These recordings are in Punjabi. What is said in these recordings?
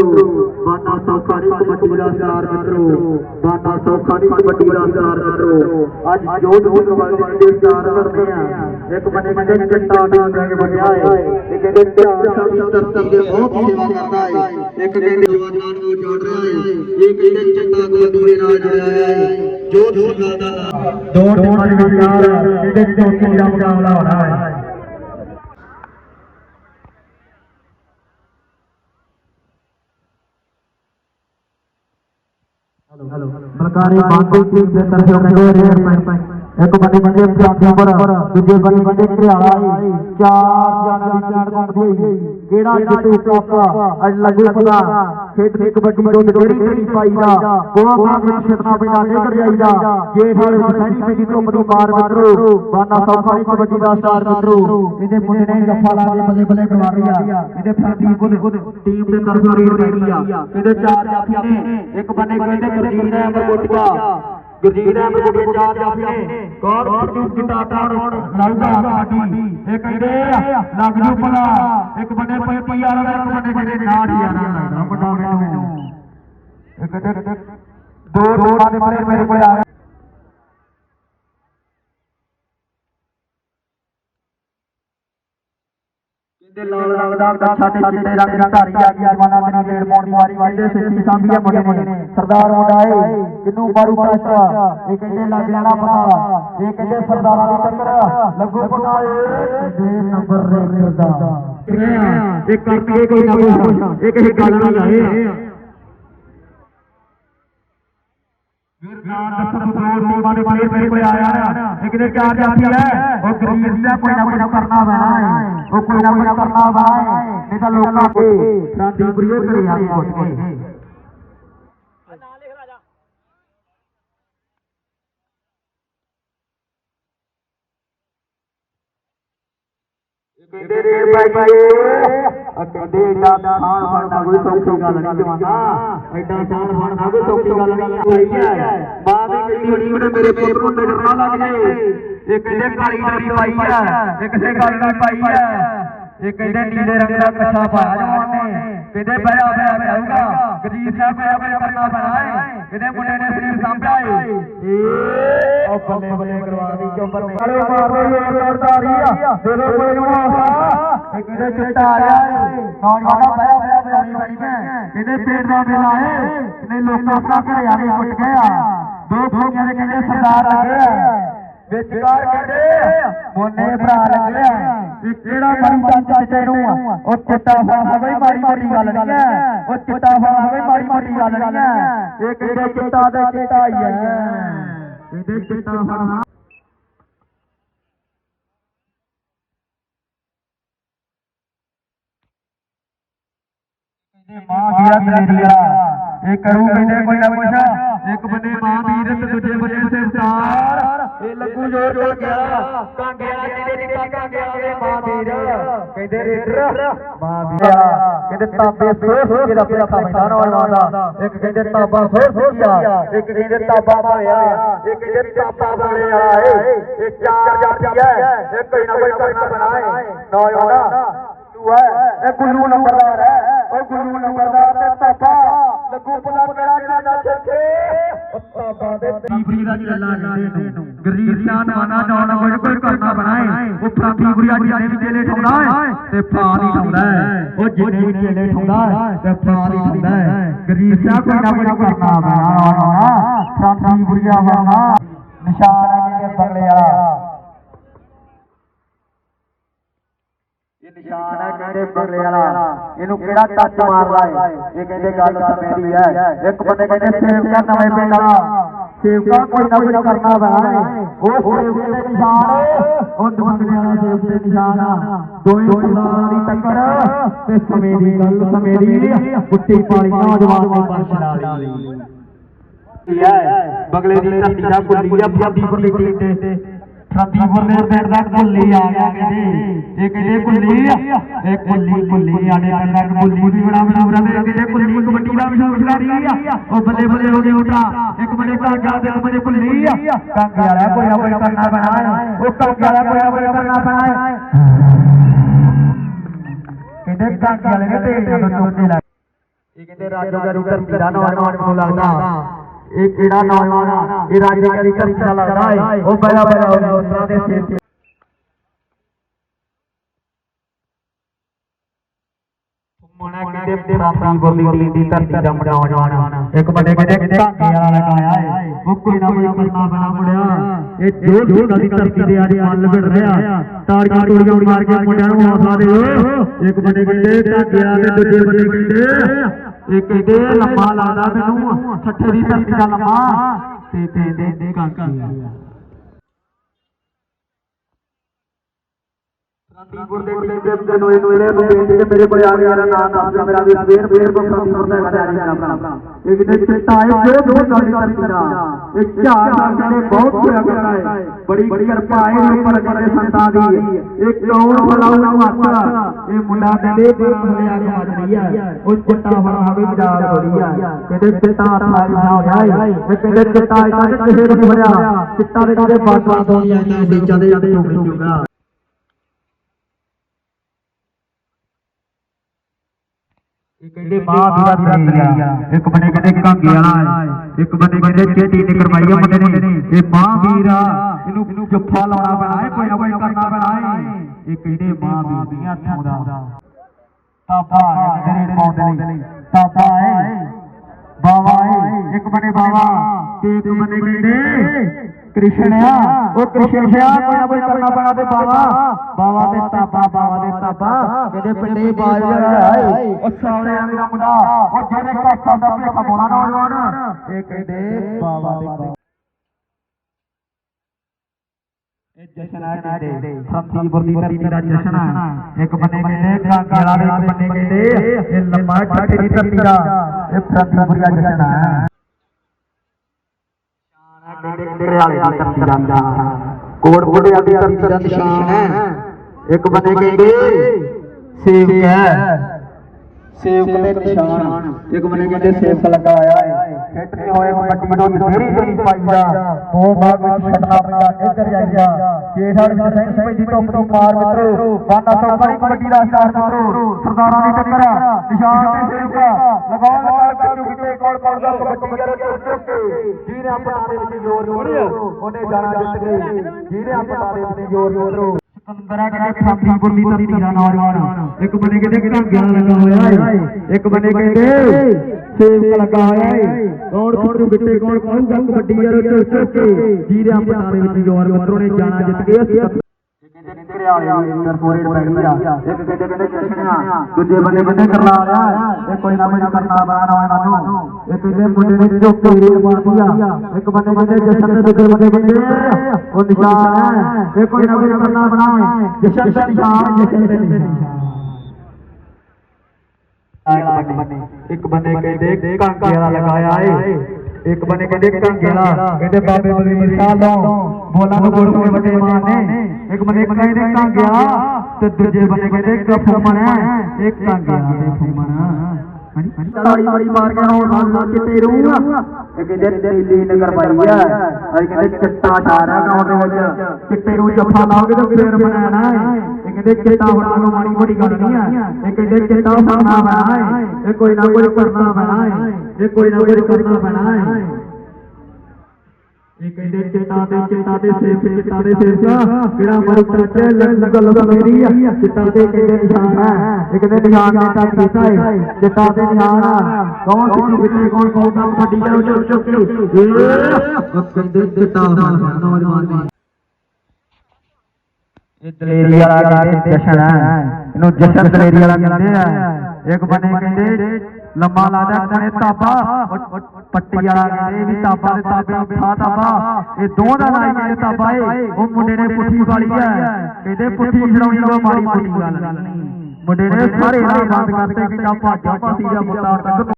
ਮਿੱਤਰੋ ਬਾਨਾ ਸੌਖਾਣੀ ਕਬੱਡੀ ਦਾ ਸਟਾਰ ਮਿੱਤਰੋ ਬਾਨਾ ਸੌਖਾਣੀ ਕਬੱਡੀ ਦਾ ਸਟਾਰ ਮਿੱਤਰੋ ਅੱਜ ਜੋਤ ਜੋਤ ਵਾਲੇ ਦੇ ਸਟਾਰ ਕਰਦੇ ਆ ਇੱਕ ਬੰਦੇ ਕਹਿੰਦੇ ਚਿੱਟਾ ਦਾ ਸਿੰਘ ਬਣਿਆ ਏ ਇੱਕ ਕਹਿੰਦੇ ਧਿਆਨ ਸਾਡੀ ਦਰਸ਼ਨ ਦੇ ਬਹੁਤ ਸੇਵਾ ਕਰਦਾ ਏ ਇੱਕ ਕਹਿੰਦੇ ਜਵਾਨਾਂ ਨੂੰ ਜਾਣ ਰਿਹਾ ਏ ਇਹ ਕਹਿੰਦੇ ਚਿੱਟਾ ਕਬੱਡੀ ਦੇ ਨਾਲ ਜੁੜਿਆ ਏ ਜੋਤ ਜੋਤ ਦਾ ਦੋ ਟੀਮਾਂ ਦੇ ਵਿਚਾਰ ਇਹਦੇ ਚੌਥੀ ਦਾ ਮੁਕਾਬਲਾ ਹੋਣਾ ਹੈ ਬਲਕਾਰੀ ਬਾਂਦੀ ਟੀਮ ਦੇ ਤਰਫੋਂ ਕਹਿੰਦੇ ਰੇਡ ਇੱਕ ਬੰਦੇ ਬੰਦੇ ਪਿਆਂਪਰ ਦੂਜੇ ਬੰਦੇ ਬੰਦੇ ਘਰਿਆਲਾ ਏ ਚਾਰ ਜਣਾਂ ਦੀ ਚਾਰ ਬਣਦੀ ਹੋਈ ਕਿਹੜਾ ਜਿੱਤੂ ਕੱਪ ਅੱਜ ਲੱਗੂ ਪਤਾ। ਖੇਡ ਦੀ ਕਬੱਡੀ ਤੋਂ ਕਿਹੜੀ ਕਿਹੜੀ ਪਾਈ ਦਾ? ਕੋਹ ਬਾਗ ਵਿੱਚ ਛੱਡਣਾ ਪੈਂਦਾ ਨਿਕਲ ਜਾਈਦਾ। ਜੇ ਨਾਲ ਸੈਣੀ ਪੇਜੀ ਤੋਂ ਮਰੂ ਮਾਰ। ਮਿੱਤਰੋ ਬਾਨਾ ਸੌਖਾਲੀ ਕਬੱਡੀ ਦਾ ਸਟਾਰ ਮਿੱਤਰੋ ਇਹਦੇ ਮੁੰਡੇ ਨੇ ਜੱਫਾ ਲਾ ਕੇ ਬੱਲੇ ਬੱਲੇ ਕਰਵਾਰੀ ਆ। ਇਹਦੇ ਫਰਦੀ ਖੁਦ ਟੀਮ ਦੇ ਤਰਫੋਂ ਰੇਡ ਦੇਣੀ ਆ। ਇਹਦੇ ਚਾਰ ਜਾਫੀ ਨੇ। ਇੱਕ ਬੰਦੇ ਕਹਿੰਦੇ ਗੁਰਜੀਤ ਅਹਿਮਦ ਗੁੱਟਗਾ ਗੁਰਜੀਤ ਅਹਿਮਦ ਗੁੱਟਗਾ ਚਾਰ ਜਾਫੀ ਨੇ। ਗੌਰ ਪ੍ਰਦੀਪ ਕਿਤਾਟਾ ਲਾਊਗਾ ਸਾਡੀ। ਇਹ ਕਹਿੰਦੇ ਲੱਗ ਜੂ ਭਲਾ। ਇੱਕ ਬੰਦੇ ਪਈ ਪਈ ਵਾਲਾ ਦਾ, ਇੱਕ ਬੰਦੇ ਕਹਿੰਦੇ ਨਾੜ ਹੀ ਲੱਗਦਾ ਵੱਡਾ ਮੈਨੂੰ। ਇਹ ਕਹਿੰਦੇ, ਦੋ ਦੋ ਦੇ ਪਲੇਅਰ ਮੇਰੇ ਕੋਲ ਆ ਗਏ ਕਹਿੰਦੇ ਲਾਲ ਦਾ ਦਾ ਛਾਤੇ ਚਿੱਟੇ ਰੰਗ ਦੀ ਧਾਰੀ ਆ ਗਈ, ਜਵਾਨਾਂ ਦੇ ਨਾਲ ਪਾਉਣ ਦੀ ਵਾਰੀ ਕਹਿੰਦੇ ਸਿੱਧੀ ਸਾਂਭੀ ਮੁੰਡੇ ਨੇ। ਸਰਦਾਰ ਮੁੰਡਾ ਏ, ਕਿੰਨੂ ਮਾਰੂ ਪਾਸਾ ਇਹ ਕਹਿੰਦੇ ਲੱਗ ਜਾਣਾ ਪਤਾ। ਇਹ ਕਹਿੰਦੇ ਸਰਦਾਰਾਂ ਦੀ ਟੱਕਰ। ਲੱਗੂ ਪਤਾ ਏ, ਦੇ ਨੰਬਰ ਰੇਡਰ ਦਾ। ਇਹ ਕਰਕੇ ਕੋਈ ਨਾ ਇਹ ਕਿਸੇ ਗੱਲ ਨਾਲ ਆਏ ਦੇ ਪਲੇਅਰ ਮੇਰੇ ਕੋਲ ਆਇਆ ਇੱਕ ਦੇ ਚਾਰ ਜਾਤੀ ਹੈ। ਉਹ ਗਰੀਬ ਦਾ ਕੋਈ ਨਾ ਕੋਈ ਕਰਨਾ ਪੈਣਾ ਹੈ ਉਹ ਕੋਈ ਨਾ ਕੋਈ ਕਰਨਾ ਪੈਣਾ ਹੈ ਨਹੀਂ ਤਾਂ ਲੋਕਾਂ ਕੇ ਸ਼ਾਂਤੀ ਪ੍ਰਿਯ ਕਰੇ ਆ ਕੇ ਉੱਠ ਕੇ ਕਹਿੰਦੇ ਰੇ ਭਾਈਏ ਆ ਕਹਿੰਦੇ ਏਡਾ ਥਾਣ ਫੜਨਾ ਕੋਈ ਸੌਖੀ ਗੱਲ ਨਹੀਂ ਜਵਾਨਾ। ਐਡਾ ਥਾਣ ਫੜਨਾ ਕੋਈ ਸੌਖੀ ਗੱਲ ਨਹੀਂ। ਭਾਈਆ ਮਾਂ ਵੀ ਕਹਿੰਦੀ ਹੋਣੀ, ਉਹਨੇ ਮੇਰੇ ਪੁੱਤ ਨੂੰ ਨਜ਼ਰ ਨਾ ਲੱਗ ਜਾਏ ਇਹ ਕਹਿੰਦੇ ਕਾਲੀ ਡਰੀ ਪਾਈ ਆ ਇਹ ਕਿਸੇ ਗੱਲ ਦੀ ਪਾਈ ਆ। ਇਹ ਕਹਿੰਦੇ ਨੀਲੇ ਰੰਗ ਦਾ ਕੱਛਾ ਪਾਇਆ ਜਵਾਨ। ਨੇ ਕਹਿੰਦੇ ਬੜਾ ਬੜਾ ਬੜਾਊਗਾ ਗਰੀਬ ਸਾਹਿਬ ਬੜਾ ਬੜਾ ਕਰਨਾ ਪੈਣਾ ਹੈ ਮੁੰਡੇ ਨੇ ਸਰੀਰ ਸਾਂਭਿਆ ਏ ਏ ਉਹ ਬੱਲੇ ਬੱਲੇ ਕਰਵਾ ਦੀ ਚੋਪਰ ਨੇ ਅਰੇ ਮਾਰੋ ਇਹ ਕਰਦਾਰੀ ਆ ਤੇਰੇ ਕੋਈ ਨੂੰ ਆਸਾ ਇਹ ਚਿੱਟਾ ਆ ਰਿਹਾ ਏ। ਨੌਜਵਾਨਾਂ ਬੜਾ ਬੜਾ ਬੜਾਉਣੀ ਪੈਣੀ ਪੇਟ ਦਾ ਬਿੱਲ ਆਏ ਕਹਿੰਦੇ ਲੋਕ ਆਪਣਾ ਘਰੇ ਆ ਕੇ ਉੱਠ ਗਏ ਦੋ ਫੋਟੀਆਂ ਦੇ ਕਹਿੰਦੇ ਸਰਦਾਰ ਲੱਗੇ ਆ। ਵਿਚਕਾਰ ਕਹਿੰਦੇ, ਮੋਨੇ ਭਰਾ ਲੱਗੇ ਆ ਇਹ ਕਿਹੜਾ ਮਾਰੀ ਚਾਚਾ ਤੈਨੂੰ ਆ ਉਹ ਚਿੱਟਾ ਫਾਹਾ ਬਈ ਮਾੜੀ ਮਾੜੀ ਗੱਲ ਨਹੀਂ ਹੈ। ਉਹ ਚਿੱਟਾ ਫਾਹਾ ਬਈ ਮਾੜੀ ਮਾੜੀ ਗੱਲ ਨਹੀਂ ਹੈ। ਇਹ ਕਹਿੰਦੇ ਚਿੱਟਾ ਦੇ ਚਿੱਟਾ ਹੀ ਹੈ। ਇਹਦੇ ਚਿੱਟਾ ਫਾਹਾ ਮਾਂ ਵੀਰਤ ਮੇਰੀ ਆ ਇਹ ਕਰੂ ਕਹਿੰਦੇ ਕੋਈ ਨਾ ਕੁਛ ਇੱਕ ਬੰਦੇ ਮਾਂ ਵੀਰਤ ਦੂਜੇ ਬੰਦੇ ਸੰਸਾਰ। ਇਹ ਲੱਗੂ ਜੋਰ ਜੋਰ ਗਿਆ ਕਾਂਗਿਆ ਜਿਹਦੇ ਦੀ ਕਾਂਗਿਆ ਵੇ ਮਾਂ ਵੀਰ। ਕਹਿੰਦੇ ਰੇਡਰ ਮਾਂ ਵੀਰ। ਕਹਿੰਦੇ ਤਾਬੇ ਸੋ ਸੋ ਕੇ ਦਾ ਪਿਆ ਪੈਂਦਾ ਨੌਜਵਾਨ ਦਾ। ਇੱਕ ਕਹਿੰਦੇ ਤਾਬਾ ਸੋ ਸੋ ਗਿਆ ਇੱਕ ਕਹਿੰਦੇ ਤਾਬਾ ਭਾਇਆ ਇੱਕ ਕਹਿੰਦੇ ਤਾਬਾ ਵਾਲੇ ਵਾਲਾ ਏ। ਇਹ ਚਾਰ ਜਾਤੀ ਹੈ ਇਹ ਕੋਈ ਨਾ ਕੋਈ ਕਰਨਾ ਬਣਾਏ। ਨੌਜਵਾਨ। ਤੂੰ ਹੈ ਇਹ ਗੁੱਲੂ ਨੰਬਰਦਾਰ ਹੈ ਉਹ ਗੁੱਲੂ ਨੰਬਰਦਾਰ ਤੇ ਤਾਬਾ ਲੱਗੂ ਪਤਾ ਕਿਹੜਾ ਕਿਹੜਾ ਛੱਕੇ ਤਾਬਾ ਦੇ ਤੀਬਰੀ ਦਾ ਚੱਲਾ ਕਹਿੰਦੇ ਨੂੰ ਗਰੀਬ ਸ਼ਾਹ ਨਵਾਨਾ ਨੌਨਾ ਕੋਈ ਕੋਈ ਕਰਨਾ ਬਣਾਏ ਉਹ ਫਰਾਂਦੀਪੁਰੀ ਅੱਜ ਜਿੰਨੇ ਵੀ ਚੇਲੇ ਠਾਉਂਦਾ ਹੈ ਤੇ ਫਾ ਨਹੀਂ ਠਾਉਂਦਾ ਹੈ ਉਹ ਜਿੰਨੇ ਵੀ ਚੇਲੇ ਠਾਉਂਦਾ ਹੈ ਤੇ ਫਾ ਨਹੀਂ ਠਾਉਂਦਾ ਹੈ ਗਰੀਬ ਸ਼ਾਹ ਕੋਈ ਨਾ ਕੋਈ ਕਰਨਾ ਬਣਾਉਣਾ ਫਰਾਂਦੀਪੁਰੀਆ ਵਾਲਾ ਨਿਸ਼ਾਨ ਹੈ ਕਿ ਬੰਗਲੇ ਵਾਲਾ ਇਹ ਨਿਸ਼ਾਨ ਹੈ ਕਹਿੰਦੇ ਬੰਗਲੇ ਵਾਲਾ? ਇਹਨੂੰ ਕਿਹੜਾ ਟੱਚ ਮਾਰਦਾ ਹੈ ਇਹ? ਕਹਿੰਦੇ ਗੱਲ ਸਮੇਂ ਦੀ ਹੈ? ਇੱਕ ਬੰਦੇ ਕਹਿੰਦੇ ਸੇਵ ਕਰ ਨਵੇਂ ਪਿੰਡ ਵਾਲਾ ਸੇਵਕਾ ਕੋਈ ਨਾ ਕੋਈ ਕਰਨਾ ਹੈ ਉਹ ਸੇਵਕ ਦੇ ਨਿਸ਼ਾਨ ਉਹ ਦਵੰਗਲੇ ਵਾਲਾ ਸੇਵਕ ਦੇ ਨਿਸ਼ਾਨ ਦੋਵੇਂ ਸਰਦਾਰਾਂ ਦੀ ਟੱਕਰ। ਤੇ ਸਮੇਂ ਦੀ ਗੱਲ ਸਮੇਂ ਦੀ ਉੱਟੀ ਪਾਲੀ ਨੌਜਵਾਨ ਦੀ ਬਰਸ਼ ਵਾਲੀ ਬਗਲੇ ਦੀ। ਧਰਤੀ ਦਾ ਕੁੱਲੀ ਆ। ਫੱਦੀਪੁਰ ਦੀ ਟੀਮ ਤੇ ਫੱਦੀਪੁਰ ਦੇ ਪਿੰਡ ਦਾ ਕੁੱਲੀ ਆ। ਗਿਆ ਕਹਿੰਦੇ ਇਹ ਕਹਿੰਦੇ ਕੁੱਲੀ ਆ? ਇਹ ਕੁੱਲੀ ਕੁੱਲੀ ਆਡੇ ਪਿੰਡ ਦਾ ਕੁੱਲੀ ਵੀ ਬੜਾ ਮਸ਼ਹੂਰ ਆ ਤੇ ਕਹਿੰਦੇ ਕੁੱਲੀ ਕਬੱਡੀ ਦਾ ਮਸ਼ਹੂਰ ਖਿਡਾਰੀ ਆ। ਉਹ ਬੱਲੇ ਬੱਲੇ ਹੋ ਗਏ ਉਟਾ ਇੱਕ ਬੰਦੇ ਕਾਂਗਾ ਤੇ ਇੱਕ ਬੰਦੇ ਕੁੱਲੀ ਆ। ਕਾਂਗੇ ਵਾਲਾ ਕੋਈ ਨਾ ਕੋਈ ਕਰਨਾ ਪੈਣਾ ਹੈ। ਉਹ ਕਾਂਗੇ ਵਾਲਾ ਕੋਈ ਨਾ ਕੋਈ ਕਰਨਾ ਪੈਣਾ ਹੈ। ਕਹਿੰਦੇ ਕਾਂਗੇ ਵਾਲੇ ਨੇ ਢੇੜਾਂ ਤੋਂ ਚੁੱਕ ਕੇ ਲੱਗ ਇਹ ਕਹਿੰਦੇ ਰਾਜੋ ਗਰੂ ਧਰਤੀ ਦਾ ਨੌਜਵਾਨ ਮੈਨੂੰ ਲੱਗਦਾ। ਇਹ ਕਿਹੜਾ ਨੌਜਵਾਨ ਆ? ਇਹ ਰਾਜੋ ਗਰੂ ਧਰਤੀ ਦਾ ਲੱਗਦਾ ਹੈ। ਉਹ ਬੜਾ ਬੜਾ ਉਤਰਾ ਦੇ ਸਿਰ ਤੇ ਮੋਨਾ ਕਿਤੇ ਪ੍ਰਾਪਤੀ ਬੋਲੀ ਦੀ ਧਰਤੀ ਦਾ ਮੁੰਡਾ ਨੌਜਵਾਨ ਇੱਕ ਬੰਦੇ ਕਹਿੰਦੇ ਢਾਂਗੇ ਵਾਲਾ ਲਗਾਇਆ ਹੈ ਉਹ ਕੋਈ ਨਾ ਕੋਈ ਕਰਨਾ ਪੈਣਾ ਮੁੰਡਿਆ। ਇਹ ਜੋ ਜੋ ਦੀ ਧਰਤੀ ਦੇ ਅੱਜ ਮੱਲ ਵਿੜ ਰਿਹਾ ਤਾੜੀਆਂ ਟੂੜੀਆਂ ਮਾਰ ਕੇ ਮੁੰਡਿਆਂ ਨੂੰ ਹੌਸਲਾ ਦਿਓ ਇੱਕ ਬੰਦੇ ਕਹਿੰਦੇ ਢਾਂਗੇ ਵਾਲਾ ਤੇ ਦੂਜੇ ਬੰਦੇ ਕਹਿੰਦੇ ਇਹ ਕਹਿੰਦੇ ਲੰਮਾ ਲੱਗਦਾ ਮੈਨੂੰ। ਛੱਠੇ ਦੀ ਧਰਤੀ ਦਾ ਲੰਮਾ। ਤੇ ਤੇ ਦੇ ਕਾਂਕੀ ਸੰਦੀਪੁਰ ਦੇ ਟੀਮ ਦੇ ਵਿੱਚ ਨੋਏ ਨੋਏ ਨੂੰ ਬੇਨਤੀ ਕਿ ਮੇਰੇ ਕੋਲ ਆ ਗਿਆ ਮੇਰਾ ਨਾਮ ਦੱਸ ਦਿਓ ਮੇਰਾ ਵੀ ਫੇਰ ਫੇਰ ਕੋ ਸੰਦੀਪੁਰ ਦਾ ਹੈਗਾ ਜੀ ਮੇਰਾ ਭਰਾ ਇਹ ਕਿਤੇ ਚਿੱਟਾ ਹੈ ਜੋ ਜੋ ਸਾਡੀ ਧਰਤੀ ਦਾ। ਇਹ ਝਾੜ ਸਾਡੇ ਨੇ ਬਹੁਤ ਹੋਇਆ ਕਰਦਾ ਹੈ। ਬੜੀ ਕਿਰਪਾ ਹੈ ਉੱਪਰ ਜਿਹੜੇ ਸੰਤਾਂ ਦੀ। ਇਹ ਕੌਣ ਬਲਾਉ ਨੂੰ ਹੱਥ ਇਹ ਮੁੰਡਾ ਕਹਿੰਦੇ ਬੜਾ ਹੋਇਆ ਗਿਆ ਮਜਰੀ ਆ। ਉਹ ਚਿੱਟਾ ਬਣਾ ਹੋਵੇ ਬਾਜ਼ਾਰ ਥੋੜੀ ਆ। ਕਹਿੰਦੇ ਚਿੱਟਾ ਹੱਥ ਨਾਲ ਹੋ ਗਿਆ ਹੈ ਇਹ ਕਹਿੰਦੇ ਚਿੱਟਾ ਇਹਨਾਂ ਦੇ ਕਿਸੇ ਨੂੰ ਭਰਿਆ ਚਿੱਟਾ ਦੇ ਕਹਿੰਦੇ ਬਾਟਾ ਤੋਂ ਜਾਂਦਾ ਡੀਚਾ ਦੇ ਜਾਂਦੇ ਚੁੱਕ ਚੁੱਕਾ। ਇੱਕ ਕਹਿੰਦੇ ਮਾਂ ਵੀਰਾ ਤੇਰੀ ਆ। ਇੱਕ ਬੰਦੇ ਕਹਿੰਦੇ ਕਾਂਗੇ ਵਾਲਾ ਹੈ। ਇੱਕ ਬੰਦੇ ਕਹਿੰਦੇ ਚੇਟੀ ਨੇ ਕਰਵਾਈ ਨੇ। ਇਹ ਮਾਂ ਵੀਰਾ ਇਹਨੂੰ ਇਹਨੂੰ ਜੱਫਾ ਲਾਉਣਾ ਪੈਣਾ ਹੈ, ਕੋਈ ਨਾ ਕੋਈ ਕਰਨਾ ਪੈਣਾ ਹੈ। ਇਹ ਕਹਿੰਦੇ ਮਾਂ ਬੀਬੀਆਂ ਹੱਥੋਂ ਦਾ ਤਾਬਾ ਹੈ, ਜਿਹੜੇ ਪਾਉਂਦੇ ਲਈ ਤਾਬਾ ਹੈ। ਬਾਵਾ ਹੈ। ਇੱਕ ਬੰਦੇ ਬਾਵਾ। ਤੇ ਇੱਕ ਬੰਦੇ ਕਹਿੰਦੇ ਕ੍ਰਿਸ਼ਨ ਆ। ਉਹ ਕ੍ਰਿਸ਼ਨ ਪਿਆ ਕੋਈ ਨਾ ਕੋਈ ਕਰਨਾ ਪੈਣਾ ਤੇ ਬਾਵਾ। ਬਾਵਾ। ਤੇ ਤਾਬਾ ਬਾਵਾ ਦੇ ਤਾਬਾ ਕਹਿੰਦੇ ਪਿੰਡੇ ਬਾਜ ਹੈ ਉਹ ਸਾਹਮਣੇ ਆ ਮੇਰਾ ਮੁੰਡਾ। ਉਹ ਜਿਹੜੇ ਕਾਸਾ ਦਾ ਭੇਖਾ ਪਾਉਣਾ ਨੌਜਵਾਨ। ਇਹ ਕਹਿੰਦੇ ਬਾਵਾ ਦੇ ਇਹ ਜਸ਼ਨ ਆ ਕਹਿੰਦੇ। ਸੰਤੀਪੁਰ ਦੀ ਧਰਤੀ ਦਾ ਜਸ਼ਨ ਆ। ਇੱਕ ਬੰਦੇ ਕਹਿੰਦੇ ਕਾਂਗੇ ਵਾਲਾ ਦੇ ਇੱਕ ਬੰਦੇ ਕਹਿੰਦੇ ਇਹ ਲੰਮਾ ਠਾਠੇ ਦੀ ਧਰਤੀ ਦਾ। ਇਹ ਸੰਤੀਪੁਰ ਦਾ ਜਸ਼ਨ ਆ। ਵਾਲੇ ਦੀ ਧਰਤੀ ਦਾ ਨਿਸ਼ਾਨ ਕੋਟ ਕੋਟਿਆਂ ਧਰਤੀ ਦਾ ਨਿਸ਼ਾਨ ਹੈ। ਇੱਕ ਬੰਦੇ ਕਹਿੰਦੇ, ਸੇਵਕ ਹੈ। ਸੇਵਕ ਦੇ ਨਿਸ਼ਾਨ। ਇੱਕ ਬੰਦੇ ਕਹਿੰਦੇ ਸੇਵਕ ਲੱਗਾ ਹੋਇਆ ਹੈ ਖੇਡਦੇ ਹੋਏ ਕਬੱਡੀ ਨੂੰ ਜਿਹੜੀ ਜਿਹੜੀ ਪਾਈਦਾ ਦੋ ਬਾਗ ਵਿੱਚ ਛੱਡਣਾ ਪੈਂਦਾ, ਇੱਧਰ ਜਾਈਦਾ ਜੇ। ਸਾਡੇ ਨਾਲ ਸਿੰਘ ਪੈਂਦੀ ਧੁੱਪ ਤੋਂ ਮਾਰ ਮਿੱਤਰੋ, ਬਾਨਾ ਤੋਂ ਬੜੀ ਕਬੱਡੀ ਦਾ ਸਟਾਰ ਮਿੱਤਰੋ, ਸਰਦਾਰਾਂ ਦੀ ਟੱਕਰ ਨਿਸ਼ਾਨ ਤੇ ਸੇਵਕ ਲਗਾਉਣ ਲਗਾ ਕੱਟੂ ਕਿਤੇ ਕੋਲ ਕੋਲ ਕਬੱਡੀ ਕਰ ਚੁੱਕ ਚੁੱਕ ਕੇ ਜਿਹਨੇ ਆਪਣਾ ਦੇ ਵਿੱਚ ਜ਼ੋਰ ਜੋੜਿਆ ਉਹਨੇ ਜਾਣਾ ਜਿੱਤ ਗਈ। ਜਿਹਨੇ ਆਪਣਾ ਦੇ ਵਿੱਚ ਜ਼ੋਰ ਜੋੜੋ ਸਿਕੰਦਰਾ ਕਹਿੰਦੇ ਫਾਤੀਪੁਰ ਦੀ ਧਰਤੀ ਦਾ ਨੌਜਵਾਨ ਇੱਕ ਬੰਦੇ ਕਹਿੰਦੇ ਢਾਂਗਿਆਂ ਲੱਗਾ ਹੋਇਆ ਹੈ ਇੱਕ ਬੰਦੇ ਕਹਿੰਦੇ ਸੇਵਕ ਲੱਗਾ ਹੋਇਆ ਹੈ ਕੌਣ ਕਿੱਥੋਂ ਗਿੱਟੇ ਕੌਣ ਪਾਊਗਾ ਕਬੱਡੀ ਯਾਰ ਚੁੱਕ ਚੁੱਕ ਕੇ ਜਿਹਦੇ ਆਪਣਾ ਦੇ ਵਿੱਚ ਜ਼ੋਰ ਮਿੱਤਰੋ ਨੇ ਜਾਣਾ ਜਿੱਤ ਗਏ ਅਸੀਂ ਨਿਕਰੇ ਵਾਲੇ ਨਰਪੋਰੇਟ ਪੈਣੀ ਆ ਇੱਕ ਕਹਿੰਦੇ ਕਹਿੰਦੇ ਜਸ਼ਨਿਆ ਦੂਜੇ ਬੰਦੇ ਬੰਦੇ ਕਰਨਾ ਆ ਰਿਹਾ ਇਹ ਕੋਈ ਨਾ ਕੋਈ ਕਰਨਾ ਬਣਾ ਨਾ ਨੂੰ ਇਹ ਕਹਿੰਦੇ ਮੁੰਡੇ ਨੇ ਚੁੱਕ ਕੇ ਰੀਲ ਮਾਰਦੀ ਆ ਇੱਕ ਬੰਦੇ ਕਹਿੰਦੇ ਜਸ਼ਨ ਤੇ ਦੂਜੇ ਬੰਦੇ ਕਹਿੰਦੇ ਉਹ ਨਿਸ਼ਾਨ ਹੈ ਇਹ ਕੋਈ ਨਾ ਕੋਈ ਕਰਨਾ ਬਣਾ ਜਸ਼ਨ ਦਾ ਨਿਸ਼ਾਨ ਜਸ਼ਨ ਦੇ ਨਿਸ਼ਾਨ ਇੱਕ ਬੰਦੇ ਕਹਿੰਦੇ ਕਾਂਗੇ ਵਾਲਾ ਲਗਾਇਆ ਏ ਇੱਕ ਬੰਦੇ ਕਹਿੰਦੇ ਕਾਂਗੇ ਵਾਲਾ ਕਹਿੰਦੇ ਬਾਬੇ ਬਲਵੀਰ ਸ਼ਾਹ ਤੋਂ ਬੋਲਾਂ ਨੂੰ ਗੋਲ ਗੋਲ ਵੱਡੇ ਮਾਰਨੇ ਇੱਕ ਬੰਦੇ ਕਹਿੰਦੇ ਕਾਂਗੇ ਵਾਲਾ ਤੇ ਦੂਜੇ ਬੰਦੇ ਕਹਿੰਦੇ ਕਫਮਣ ਹੈ ਇੱਕ ਕਾਂਗੇ ਵਾਲਾ ਤੇ ਫੁਮਣ ਤਾੜੀ ਮਾਰੀ ਮਾਰ ਕੇ ਹੁਣ ਨਾਲ ਨਾਲ ਚਿੱਟੇ ਇਹ ਕਹਿੰਦੇ ਦਿੱਲੀ ਨਗਰ ਪਾਈ ਆ। ਕਹਿੰਦੇ ਚਿੱਟਾ ਛਾਰ ਗਾਉਂ ਦੇ ਵਿੱਚ। ਚਿੱਟੇ ਨੂੰ ਜੱਫਾ ਲਾਓਗੇ ਤਾਂ ਫੇਰ ਬਣਾਣਾ ਹੈ। ਇਹ ਕਹਿੰਦੇ ਚਿੱਟਾ ਹੋਣਾ ਨੂੰ ਮਾੜੀ ਮੋਟੀ ਗੱਲ ਨਹੀਂ ਆ। ਇਹ ਕਹਿੰਦੇ ਚਿੱਟਾ ਹੋਣਾ ਹੈ। ਇਹ ਕੋਈ ਨਾ ਕੋਈ ਕਰਨਾ ਪੈਣਾ ਹੈ। ਇਹ ਕੋਈ ਨਾ ਕੋਈ ਕਰਨਾ ਪੈਣਾ ਹੈ। ਇਹ ਕਹਿੰਦੇ ਚਿੱਟਾ ਤੇ ਚਿੱਟਾ ਤੇ ਸੇਫ ਚਿੱਟਾ ਤੇ ਸੇਫ ਕਿਹੜਾ ਮਰੂ ਚਾਚੇ ਲੱਗ ਲੱਗ ਮੇਰੀ ਆ ਚਿੱਟਾ ਤੇ ਕਹਿੰਦੇ ਨਿਸ਼ਾਨ ਹੈ ਇਹ ਕਹਿੰਦੇ ਨਿਸ਼ਾਨ ਚਿੱਟਾ ਕੀਤਾ ਹੈ ਚਿੱਟਾ ਤੇ ਨਿਸ਼ਾਨ ਆ। ਕੌਣ ਕਿਹਨੂੰ ਕਿੱਥੇ ਕੌਣ ਕੌਣ ਦਾ ਵੱਡੀ ਕਰੋ ਚੁੱਕ। ਚੁੱਕ। ਕੇ ਉਹ ਕਹਿੰਦੇ ਚਿੱਟਾ ਹੋਣਾ ਨੌਜਵਾਨ ਨੇ ਇਹ ਦਲੇਰੀ ਵਾਲਾ ਕਹਿੰਦੇ ਜਸ਼ਨ ਹੈ ਇਹਨੂੰ ਜਸ਼ਨ ਦਲੇਰੀ ਵਾਲਾ ਕਹਿੰਦੇ ਆ। ਇੱਕ ਬੰਦੇ ਕਹਿੰਦੇ ਲੰਮਾ ਲਾਦਾ ਕਹਿੰਦੇ ਤਾਬਾ ਪੱਟੀ ਵਾਲਾ ਵੀ ਤਾਬਾ ਦੇ ਤਾਬੇ ਉਠਾ ਤਾਬਾ। ਇਹ ਦੋ ਦਾ ਨਾਮ ਕਹਿੰਦੇ ਤਾਬਾ ਏ, ਉਹ ਮੁੰਡੇ ਨੇ ਪੁੱਠੀ ਵਾਲੀ ਹੈ ਇਹਦੇ ਪੁੱਠੀ ਛਡਾਉਣੀ ਉਹ ਮਾੜੀ ਮੋਟੀ ਗੱਲ ਨਹੀਂ। ਮੁੰਡੇ ਨੇ ਸਾਰੇ ਰਾਹ ਬੰਦ ਕਰਤੇ ਕਿੰਨਾ ਭਾਜਾ ਪਾਸੀ ਦਾ ਮੁੰਡਾ ਤੱਕ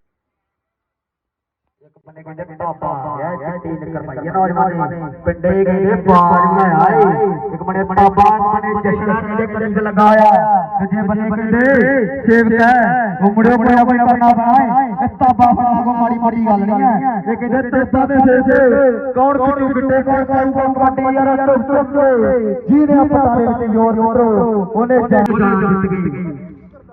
ਇੱਕ ਬੰਦੇ ਕਹਿੰਦੇ ਬਾਬਾ ਇਹ ਚਿੱਟੀ ਨਿਕਰ ਪਾਈ ਹੈ ਨੌਜਵਾਨ ਨੇ ਪਿੰਡੇ ਕਹਿੰਦੇ ਬਾਜ ਆਏ ਇੱਕ ਬੰਦੇ ਬਾਬਾ ਨੇ ਜਸ਼ਨ ਕਹਿੰਦੇ ਕਰੀਬ ਲਗਾਇਆ ਤੇ ਜੇ ਬੰਦੇ ਕਹਿੰਦੇ ਸੇਵਕ ਹੈ ਉਹ ਮੁੰਡੇ ਕੋਈ ਆਪਣੀ ਕਰਨਾ ਬਣਾਏ ਇਹ ਤਾਬਾ ਫੜਾ ਕੋ ਮਾੜੀ ਮਾੜੀ ਗੱਲ ਨਹੀਂ ਹੈ ਇਹ ਕਹਿੰਦੇ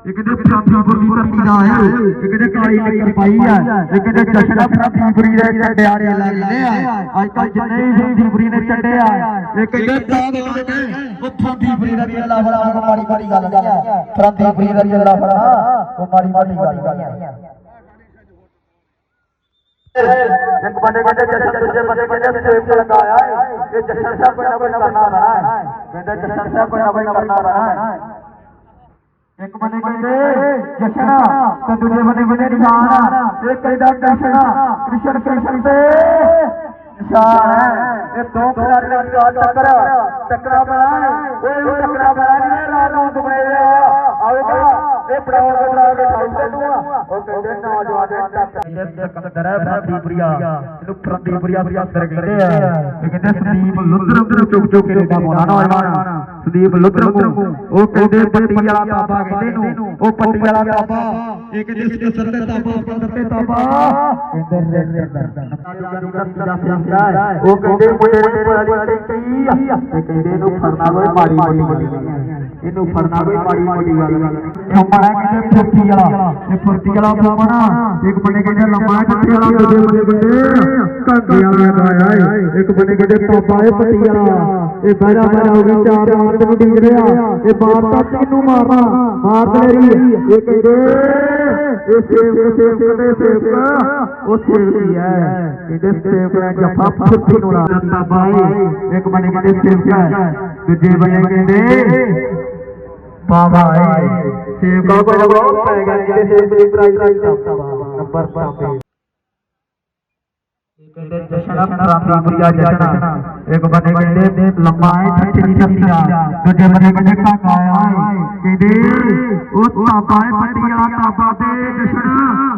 ਤੇਤਾ ਦੇ ਸੇਸੇ ਕੌਣ ਕਿੱਟੂ ਗਿੱਟੇ ਕੌਣ ਕਾਊਗਾ ਕਬੱਡੀ ਯਾਰ ਟੁੱਟ ਟੁੱਟ ਜਿਹਨੇ ਆਪਾਂ ਸਾਰੇ ਵਿੱਚ ਜ਼ੋਰ ਜ਼ੋਰ ਉਹਨੇ ਜਾਨ ਜਿੱਤ ਗਈ ਇਹ ਕਹਿੰਦੇ ਫਰਾਂਸੀਪੁਰ ਦੀ ਧਰਤੀ ਦਾ ਆਇਆ ਇਹ ਕਹਿੰਦੇ ਕਾਲੀ ਨਿਕਰ ਪਾਈ ਆ ਇਹ ਕਹਿੰਦੇ ਜਸ਼ਨ ਫਰਾਂਸੀਪੁਰੀ ਦੇ ਚੰਡਿਆੜੇ ਲੱਗਦੇ ਆ ਅੱਜ ਕੱਲ ਜਿੰਨੇ ਵੀ ਫਰਾਂਸੀਪੁਰੀ ਨੇ ਚੰਡੇ ਆ ਇਹ ਕਹਿੰਦੇ ਤਾਂ ਦੇ ਨੇ ਉਹ ਫਰਾਂਸੀਪੁਰੀ ਦਾ ਚੱਲਾ ਫੜਾ ਕੋ ਮਾੜੀ ਮਾੜੀ ਗੱਲ ਨਹੀਂ ਆ ਫਰਾਂਸੀਪੁਰੀ ਦਾ ਚੱਲਾ ਫੜਾ ਕੋ ਮਾੜੀ ਮਾੜੀ ਗੱਲ ਨਹੀਂ ਆ ਇੱਕ ਬੰਦੇ ਕਹਿੰਦੇ ਜਸ਼ਨ ਦੂਜੇ ਬੰਦੇ ਕਹਿੰਦੇ ਸੇਵ ਲਗਾਇਆ ਇਹ ਜਸ਼ਨ ਸਾਹਿਬ ਕੋਈ ਨਾ ਕੋਈ ਕਰਨਾ ਬਣਾ ਕਹਿੰਦੇ ਜਸ਼ਨ ਸਾਹਿਬ ਕੋਈ ਨਾ ਕੋਈ ਕਰਨਾ ਬਣਾ ਇੱਕ ਬੰਦੇ ਕਹਿੰਦੇ, ਜਸ਼ਨ ਤੇ ਦੂਜੇ ਬੰਦੇ ਕਹਿੰਦੇ, ਨਿਸ਼ਾਨ ਇੱਕ ਕਹਿੰਦਾ ਕ੍ਰਿਸ਼ਨ ਕ੍ਰਿਸ਼ਨ ਕ੍ਰਿਸ਼ਨ ਤੇ ਨਿਸ਼ਾਨ ਹੈ। ਇਹ ਦੋ ਖਿਡਾਰੀ ਦਾ ਨਿਸ਼ਾਨ ਟੱਕਰ ਟੱਕਰਾ ਬਣਾ ਓਏ ਉਹ ਟੱਕਰਾ ਬਣਾ ਨਹੀਂ, ਰਾਤ ਨੂੰ ਦੁਬੜੇ ਆਵੇਗਾ ਇਹ ਬੜਾਓ ਬੜਾ ਕੇ ਖਾਈ ਤੇ ਤੂੰ ਉਹ ਕਹਿੰਦੇ ਨੌਜਵਾਨ ਦੇ ਟੱਕਰ ਸਕੰਦਰ ਹੈ ਫਰੰਦੀਪੁਰੀਆ ਇਹਨੂੰ ਫਰੰਦੀਪੁਰੀਆ ਦੀ ਅੰਦਰ ਕਹਿੰਦੇ ਆ। ਇਹ ਕਹਿੰਦੇ ਸੰਦੀਪ ਲੁੱਦਰ ਅੰਦਰ ਚੁੱਕ ਚੁੱਕ ਕੇ ਰੇਡਾ ਪਾਉਣਾ ਨੌਜਵਾਨ। ਸੰਦੀਪ ਲੁੱਦਰ ਨੂੰ। ਉਹ ਕਹਿੰਦੇ ਪੱਟੀ ਵਾਲਾ ਤਾਬਾ ਕਹਿੰਦੇ ਨੂੰ। ਉਹ ਪੱਟੀ ਵਾਲਾ ਤਾਬਾ। ਇਹ ਕਹਿੰਦੇ ਸਕੰਦਰ ਤੇ ਤਾਬਾ ਸਕੰਦਰ ਤੇ ਤਾਬਾ। ਉਹ ਕਹਿੰਦੇ ਮੁੰਡੇ ਨੇ ਪੜੀ ਕਹੀ ਇਹ ਕਹਿੰਦੇ ਇਹਨੂੰ ਫੜਨਾ ਕੋਈ ਮਾੜੀ ਮਾੜੀ ਗੱਲ ਨਹੀਂ ਇਹਨੂੰ ਫੜਨਾ ਕੋਈ ਮਾੜੀ ਮਾੜੀ ਗੱਲ ਨਹੀਂ ਫੁੰਮਣਾ ਕਹਿੰਦੇ ਫੁਰਤੀ ਵਾਲਾ? ਇਹ ਫੁਰਤੀ ਵਾਲਾ ਫੁੰਮਣਾ ਇੱਕ ਬੰਦੇ ਕਹਿੰਦੇ ਲੰਮਾ ਟੱਟੀ ਵਾਲਾ ਦੂਜੇ ਬੰਦੇ ਕਹਿੰਦੇ ਕੰਗੇ ਵਾਲਾ ਗਾਇਆ ਏ ਇੱਕ ਬੰਦੇ ਕਹਿੰਦੇ ਤਾਬਾ ਏ ਪੱਟੀ ਵਾਲਾ। ਇਹ ਬਹਿਰਾ ਬਹਿਰਾ ਹੋ ਗਈ, ਚਾਰ ਰਾਤ ਨੂੰ ਡੀਂਗ ਰਿਹਾ। ਇਹ ਬਾਤ ਤੱਕ ਕਿਨੂੰ ਮਾਰਨਾ? ਮਾਰ ਤੇਰੀ ਇਹ ਕਹਿੰਦੇ, ਇਹ ਸੇਵਕ ਸੇਵਕ ਦੇ ਸੇਵਕ। ਉਹ ਸੇਵਕੀ ਹੈ ਇਹਦੇ ਸੇਵਕ ਨੇ ਜੱਫਾ ਫੁੱਟੀ ਨੂੰ ਲਾ ਦਿੱਤਾ, ਬਾਈ। ਇੱਕ ਬੰਦੇ ਕਹਿੰਦੇ ਸੇਵਕ ਹੈ। ਦੂਜੇ ਬੰਦੇ ਕਹਿੰਦੇ ਬਾਬਾ ਏ ਸੇਵਕਾ ਕੋਈ ਨਾ ਪੈ ਗਿਆ ਜਿਹਦੇ ਸੇਵਕ ਦੀ ਪ੍ਰਾਈਜ਼ ਪ੍ਰਾਈਜ਼ ਨੰਬਰ ਪਾਪੇ ਕਹਿੰਦੇ ਜਸ਼ਨ ਫਰਾਂਸੀਪੁਰੀਆ ਜਸ਼ਨ ਇੱਕ ਬੰਦੇ ਕਹਿੰਦੇ ਲੰਮਾ ਹੈ ਛੱਟੀ ਦੀ ਛੱਤੀ ਦਾ ਦੂਜੇ ਬੰਦੇ ਕਹਿੰਦੇ ਕਾਕਾ ਆਇਆ ਕਹਿੰਦੇ ਉਹ ਤਾਬਾ ਹੈ ਪੱਟੀ ਵਾਲਾ ਤਾਬਾ ਤੇ ਜਸ਼ਨ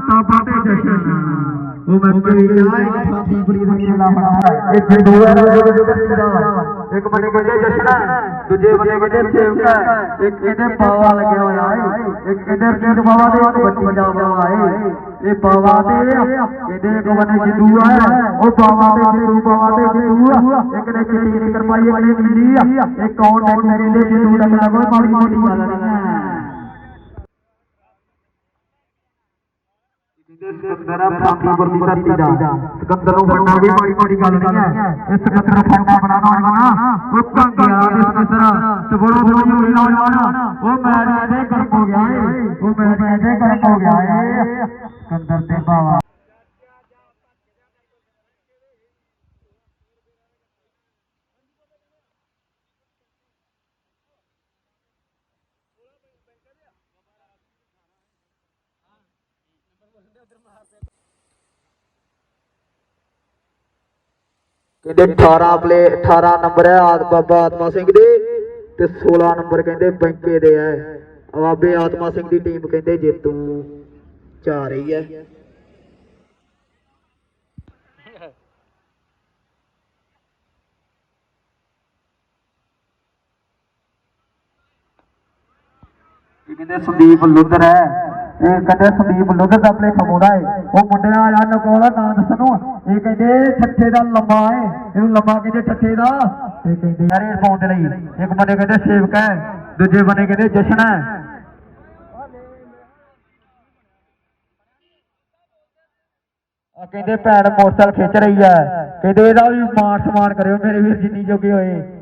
ਤਾਬਾ ਤੇ ਜਸ਼ਨ ਉਹ ਮੈਂ ਕਹੀ ਗਿਆ ਇੱਕ ਫਰਾਂਸੀਪੁਰੀ ਦਾ ਮੇਲਾ ਬਣਾ ਇਹ ਜਿੰਦੂ ਹੈ ਧਰਤੀ ਦਾ ਇੱਕ ਬੰਦੇ ਕਹਿੰਦੇ ਜਸ਼ਨ ਦੂਜੇ ਬੰਦੇ ਕਹਿੰਦੇ ਸੇਵਕ ਹੈ ਇੱਕ ਕਹਿੰਦੇ ਬਾਵਾ ਲੱਗਿਆ ਹੋਇਆ ਹੈ ਇੱਕ ਕਹਿੰਦੇ ਰਜੇਟ ਬਾਵਾ ਦੇ ਵੱਡੀ ਦਾ ਬਾਵਾ ਹੈ ਇਹ ਬਾਵਾ ਤੇ ਇਹਦੇ ਇੱਕ ਬੰਦੇ ਜਿੰਦੂ ਹੈ ਉਹ ਬਾਵਾ ਤੇ ਜਿੰਦੂ ਬਾਵਾ ਤੇ ਜਿੰਦੂ ਇੱਕ ਨੇ ਚਿੱਟੀ ਨਿਕਰ ਪਾਈ ਇੱਕ ਨੇ ਨੀਲੀ ਆ ਇਹ ਕੌਣ ਨੇ ਮੇਰੇ ਦੇ ਜਿੰਦੂ ਦਾ ਮੇਰਾ ਕੋਈ ਮਾੜੀ ਦੀ ਧਰਤੀ ਦਾ। ਸਿਕੰਦਰ ਨੂੰ ਫੜਨਾ ਵੀ ਮਾੜੀ ਮਾੜੀ ਗੱਲ ਨਹੀਂ ਹੈ। ਇਹ ਸਿਕੰਦਰ ਨੂੰ ਫੜਨਾ ਬਣਾਉਣਾ ਹੋਣਾ ਉਹ ਕੰਗਿਆ ਦੇ ਸਿਕੰਦਰ। ਤੇ ਬੜੋ ਬੜੀ ਹੋਈ ਨੌਜਵਾਨ ਉਹ ਮੈਚ ਦੇ ਕਰਮ ਹੋ ਗਿਆ ਏ। ਉਹ ਮੈਚ ਦੇ ਕਰਮ ਹੋ ਗਿਆ ਏ। ਸਿਕੰਦਰ ਤੇ ਬਾਵਾ। ਕਹਿੰਦੇ 18 ਪਲੇ 18 ਨੰਬਰ ਹੈ ਆਦ, ਬਾਬਾ ਆਤਮਾ ਸਿੰਘ ਦੇ ਤੇ 16 ਨੰਬਰ ਕਹਿੰਦੇ ਬੈਂਕੇ ਦੇ ਹੈ। ਬਾਬੇ ਆਤਮਾ ਸਿੰਘ ਦੀ ਟੀਮ ਕਹਿੰਦੇ ਜੇਤੂ ਚਾ ਰਹੀ ਹੈ। ਕਹਿੰਦੇ ਸੰਦੀਪ ਲੁੱਧਰ ਹੈ। ਇਹ ਕਹਿੰਦੇ ਸੰਦੀਪ ਲੁੱਧਰ ਦਾ ਪਲੇ ਖਮੋਦਾ ਹੈ। ਉਹ ਮੁੰਡਿਆ ਆ ਨਕੋਲ, ਨਾਂ ਦੱਸਣੂ ਇਹ ਕਹਿੰਦੇ ਠੱਠੇ ਦਾ ਲੰਮਾ ਹੈ, ਇਹਨੂੰ ਲੰਮਾ ਕਹਿੰਦੇ ਠੱਠੇ ਦਾ। ਇਹ ਕਹਿੰਦੇ ਯਾਰੇ ਪਾਉਣ ਦੇ ਲਈ। ਇੱਕ ਬੰਦੇ ਕਹਿੰਦੇ ਸੇਵਕ ਹੈ, ਦੂਜੇ ਬੰਦੇ ਕਹਿੰਦੇ ਜਸ਼ਨ ਹੈ। ਆ ਕਹਿੰਦੇ ਭੈਣ ਮੋਟਰਸਾਈਕਲ ਖਿੱਚ ਰਹੀ ਹੈ। ਕਹਿੰਦੇ ਇਹਦਾ ਵੀ ਮਾਣ ਸਮਾਨ ਕਰਿਓ, ਮੇਰੇ ਵੀਰ ਜਿੰਨੀ ਜੋਗੇ ਹੋਏ।